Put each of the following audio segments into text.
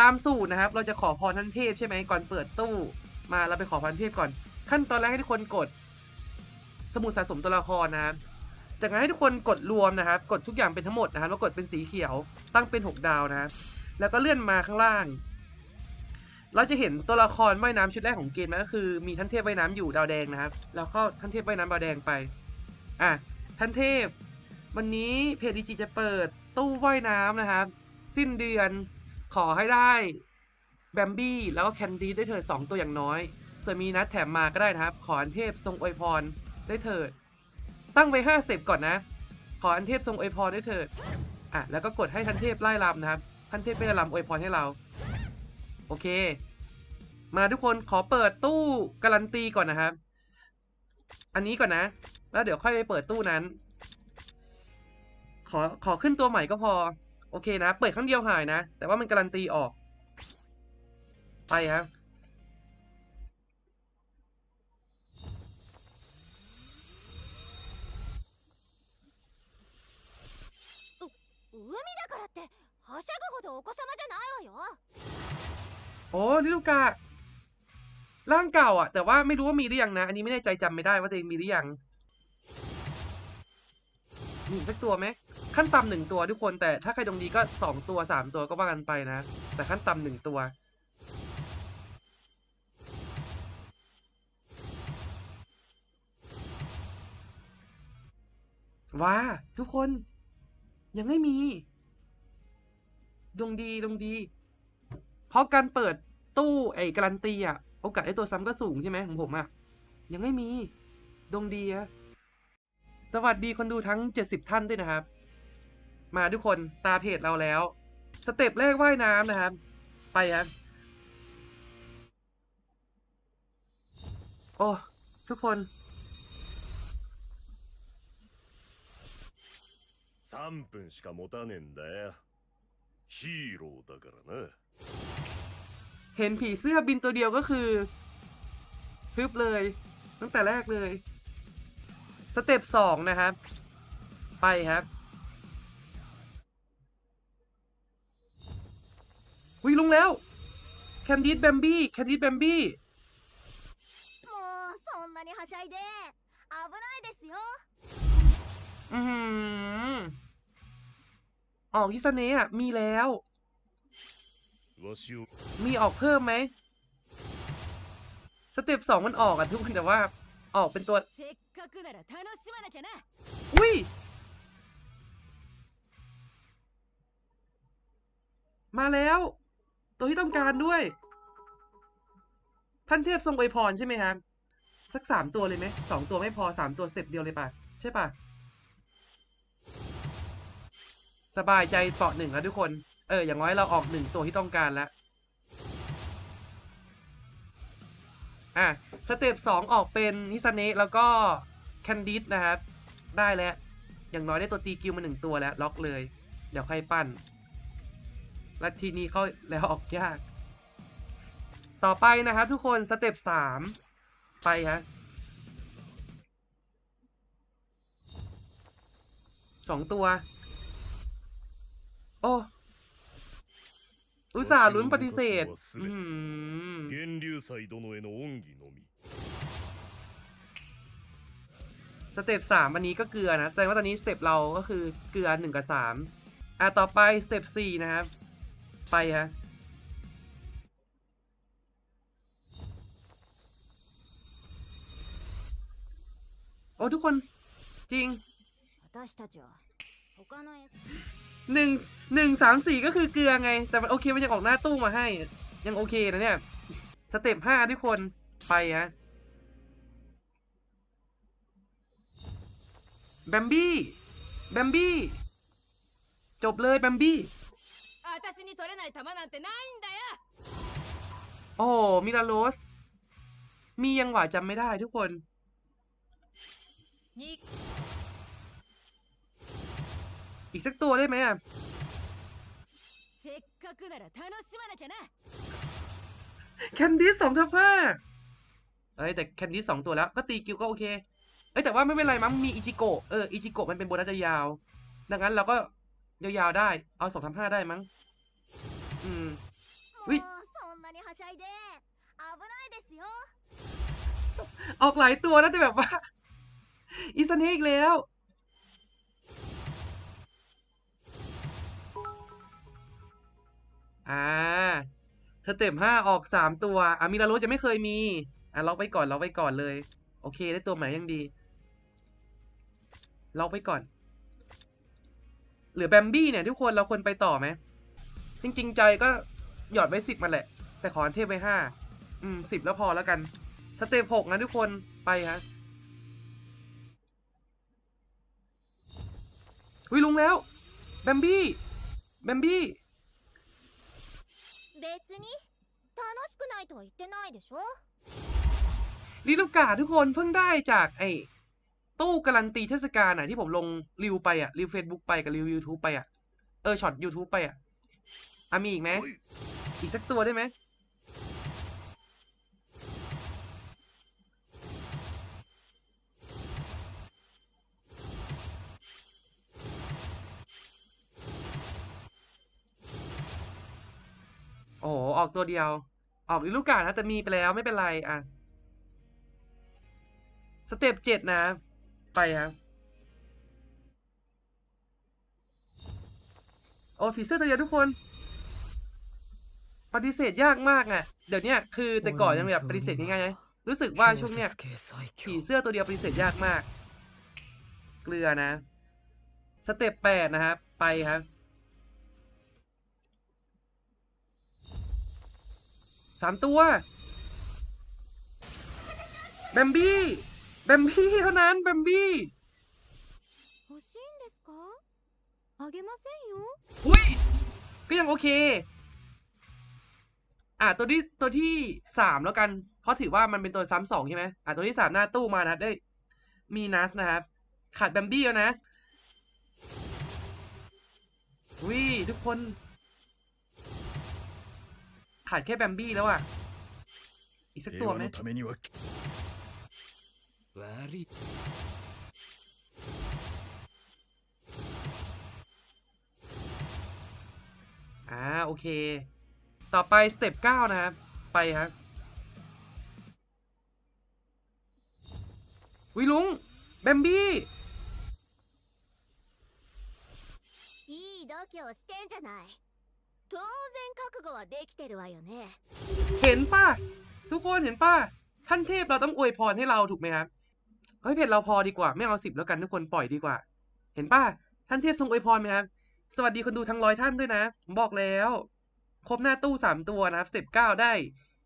ตามสูตรนะครับ เราจะขอพรท่านเทพใช่ไหมก่อนเปิดตู้มาเราไปขอพรเทพก่อน ขั้นตอนแรกให้ทุกคนกด สมุดสะสมตัวละครนะครับจากนั้นให้ทุกคนกดรวมนะครับ กดทุกอย่างเป็นทั้งหมดนะครับแล้วกดเป็นสีเขียวตั้งเป็น 6 ดาวนะครับแล้วก็เลื่อนมาข้างล่าง เราจะเห็นตัวละครว่ายน้ำชุดแรกของเกมนะก็คือมีท่านเทพว่ายน้ำอยู่ดาวแดงนะครับแล้วก็ท่านเทพว่ายน้ำดาวแดงไปอะท่านเทพ วันนี้เพจดีจีจะเปิดตู้ว่ายน้ำนะครับ สิ้นเดือน ขอให้ได้แบมบี้แล้วก็แคนดี้ได้เถิดสองตัวอย่างน้อยส่วนมีนัดแถมมาก็ได้นะครับ ขออันเทพทรงอวยพรได้เถิด ตั้งไว้ห้าสเต็ปก่อนนะ ขออันเทพทรงอวยพรได้เถิดอะแล้วก็กดให้ทันเทพไล่ลำนะครับทันเทพไปลำอวยพรให้เรา โอเค มาทุกคนขอเปิดตู้การันตีก่อนนะครับ อันนี้ก่อนนะ แล้วเดี๋ยวค่อยไปเปิดตู้นั้น ขอขอขึ้นตัวใหม่ก็พอ โอเคนะ เปิดครั้งเดียวหายนะ แต่ว่ามันการันตีออก ไปครับ 海だからってはしゃぐほどお子様じゃないわよ โอ้ลิลูการ่างเก่าอ่ะ แต่ว่าไม่รู้ว่ามีหรือยังนะ อันนี้ไม่แน่ใจจำไม่ได้ว่าตัวเองมีหรือยัง มีอีกสักตัวไหมขั้นต่ำหนึ่งตัวทุกคนแต่ถ้าใครดวงดีก็สองตัวสามตัวก็ว่ากันไปนะ แต่ขั้นต่ำหนึ่งตัว ว้า ทุกคน ยังไม่มีดวงดีดวงดี เพราะการเปิดตู้ไอ้การันตีอะโอกาสได้ตัวซ้ำก็สูงใช่ไหมของผมอะยังไม่มีดวงดีอะ สวัสดีคนดูทั้ง 70 ท่านด้วยนะครับ มาทุกคนตาเพจเราแล้ว สเต็ปแรกว่ายน้ำนะครับ ไปครับ โอ้ ทุกคน 3分しか持たねえんだよヒーローだからな เห็นผีเสื้อบินตัวเดียวก็คือพึบเลย ตั้งแต่แรกเลย สเต็ปสองนะครับ ไปครับวิ่งลงแล้วแคนดิดแบมบี้แคนดิดแบมบี้อืมออกฮิสเน่มีแล้ว มีออกเพิ่มไหม สเต็ปสองมันออกอะทุกคนแต่ว่า ออกเป็นตัว かくなら楽しまなきゃな อุ้ย มาแล้ว ตัวที่ต้องการด้วย ท่านเทพทรงอวยพรใช่ไหมครับ สักสามตัวเลยไหมสองตัวไม่พอสามตัวสเต็ปเดียวเลยป่ะ ใช่ป่ะ สบายใจเปาะหนึ่งแล้วทุกคน เออ อย่างน้อยเราออกหนึ่งตัวที่ต้องการแล้ว อ่ะ สเต็ปสองออกเป็นฮิซาเนะแล้วก็ แคนดิสนะครับ ได้แล้ว อย่างน้อยได้ตัวตีกิวมาหนึ่งตัวแล้ว ล็อกเลย เดี๋ยวค่อยปั้น และทีนี้เขาแล้วออกยาก ต่อไปนะครับทุกคนสเต็ปสามไปฮะสองตัว โอ้อุตส่าห์ลุ้นปฏิเสธ เต็ปสามอันนี้ก็เกลือนะ แสดงว่าตอนนี้สเต็ปเราก็คือเกลือหนึ่งกับสามอะต่อไปสเต็ปสี่นะครับ ไปฮะโอ้ทุกคนจริงหนึ่งหนึ่งสามสี่ก็คือเกลือไง แต่โอเคมันยังออกหน้าตู้มาให้ ยังโอเคนะเนี่ย สเต็ปห้าทุกคนไปฮะ แบมบี้ แบมบี้ จบเลยแบมบี้ โอ้ มิราโรส มียังหวะจำไม่ได้ทุกคน อีกสักตัวได้ไหมอะแคนดี้สองทับพ้าเอ้ยแต่แคนดี้สองตัวแล้ว ก็ตีกิวก็โอเค เอ้แต่ว่าไม่เป็นไรมั้งมีอิจิโกะเอออิจิโกะมันเป็นโบนัสยาว ดังนั้นเราก็ยาวๆได้ เอาสองทำห้าได้มั้ง อืมวิออกหลายตัวนะแต่แบบว่าอิสันเฮกแล้ว อ่าเธอเต็มห้าออกสามตัว อ่ามิราโรจะไม่เคยมี อะล็อกไปก่อนล็อกไปก่อนเลย โอเคได้ตัวใหม่ยังดี ล็อกไว้ก่อน เหลือแบมบี้เนี่ยทุกคนเราควรไปต่อไหม จริง ๆ ใจก็หยอดไว้สิบมาแหละ แต่ขออันเทพไว้ห้าอืมสิบแล้วพอแล้วกัน สเต็ปหกนะทุกคนไปฮะอุ้ยลุงแล้ว แบมบี้ แบมบี้ 別に楽しくないとは言ってないでしょ ลิลูกาทุกคนเพิ่งได้จากไอ้ ตู้การันตีเทศกาลอะที่ผมลงรีวไปอะรีวเฟซบุ๊กไปกับรีวยูทูบไปอะเออช็อต YouTube ไปอะอะมีอีกไหมおいอีกสักตัวได้ไหมโอ้โหออกตัวเดียว ออกลิลูกานะแต่มีไปแล้วไม่เป็นไร อะ สเต็ปเจ็ดนะ ไปครับโอ้ผีเสื้อตัวเดียวทุกคน ปฏิเสธยากมากอะ เดี๋ยวนี้คือแต่ก่อนยังแบบปฏิเสธง่ายๆนะรู้สึกว่าช่วงเนี้ยผีเสื้อตัวเดียวปฏิเสธยากมาก เกลือนะ สเต็ปแปดนะครับ ไปครับ สามตัวแบมบี้ แบมบี้เท่านั้น แบมบี้ 欲しいんですかあげませんよ อุ้ย ก็ยังโอเค อ่ะ ตัวที่ตัวที่สามแล้วกัน เพราะถือว่ามันเป็นตัวซ้ำสองใช่ไหมอ่ะ ตัวที่สามหน้าตู้มานะครับได้มีนัสนะครับ ขาดแบมบี้แล้วนะวิทุกคน ขาดแค่แบมบี้แล้วอ่ะ อีกสัก 平 ตัว 和 ไหม のためには悪い อ่า โอเค ต่อไปสเต็ปเก้านะครับ ไปครับ วิลุง แบมบี้ いい度胸してんじゃない当然覚悟はできてるわよね เห็นป่ะ ทุกคนเห็นป่ะ ท่านเทพเราต้องอวยพรให้เราถูกไหมครับ เฮ้ยเพจเราพอดีกว่าไม่เอาสิบแล้วกันทุกคนปล่อยดีกว่า เห็นป่ะท่านเทพทรงอวยพรไหมครับสวัสดีคนดูทั้งร้อยท่านด้วยนะผมบอกแล้ว ครบหน้าตู้สามตัวนะครับสเต็ปเก้าได้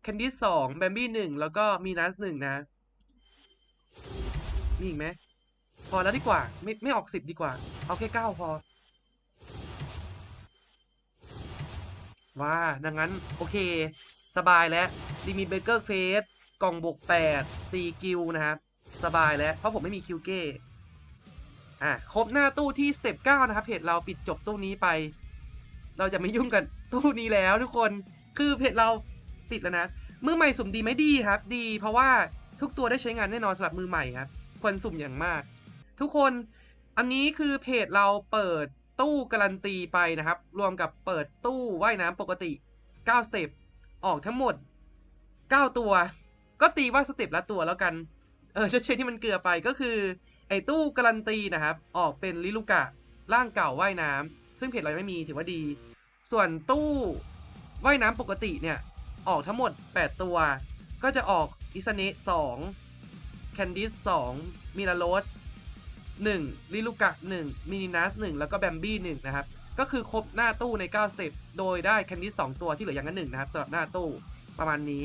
แคนดี้สองแบมบี้หนึ่งแล้วก็มีนัสหนึ่งนะมีอีกไหมพอแล้วดีกว่า ไม่ไม่ออกสิบดีกว่า เอาแค่เก้าพอ ว่าดังนั้น โอเค สบายแล้วดีมีเบเกอร์เฟสกล่องบวกแปดตีกิลนะครับ สบายแล้ว เพราะผมไม่มีคิวเก้อะครบหน้าตู้ที่สเต็ปเก้านะครับเพจเราปิดจบตู้นี้ไป เราจะไม่ยุ่งกับตู้นี้แล้วทุกคนคือเพจเราปิดแล้วนะมือใหม่สุ่มดีไหมดีครับ ดีเพราะว่าทุกตัวได้ใช้งานแน่นอนสำหรับมือใหม่ครับควรสุ่มอย่างมาก ทุกคนอันนี้คือเพจเราเปิดตู้การันตีไปนะครับ รวมกับเปิดตู้ว่ายน้ำปกติ 9 สเต็ปออกทั้งหมด 9 ตัว ก็ตีว่าสเต็ปละตัวแล้วกัน เออเฉยที่มันเกลือไปก็คือ ไอ้ตู้การันตีนะครับ ออกเป็นลิลูกะร่างเก่าว่ายน้ำซึ่งเพจเราไม่มีถือว่าดี ส่วนตู้ว่ายน้ำปกติเนี่ยออกทั้งหมด 8 ตัว ก็จะออกอิสเนะ2แคนดิส2มิราโรส1ลิลูกะ1มินินัส1แล้วก็แบมบี้1นะครับ ก็คือครบหน้าตู้ใน 9 สเต็ปโดยได้แคนดิส2ตัวที่เหลืออย่างนั้นหนึ่งนะครับสำหรับหน้าตู้ประมาณนี้